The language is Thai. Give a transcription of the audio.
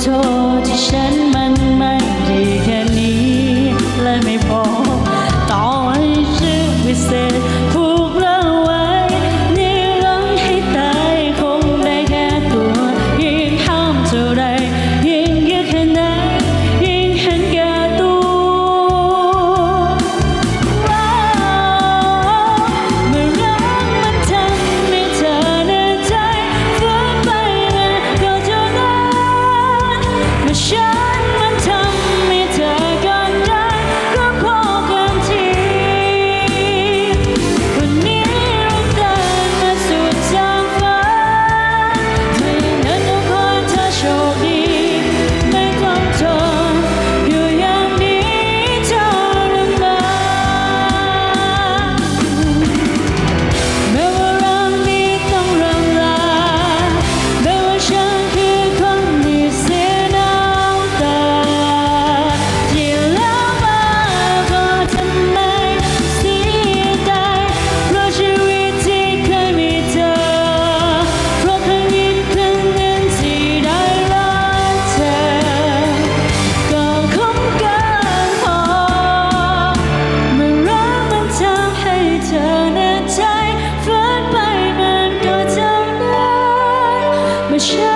โทษที่ฉัน sure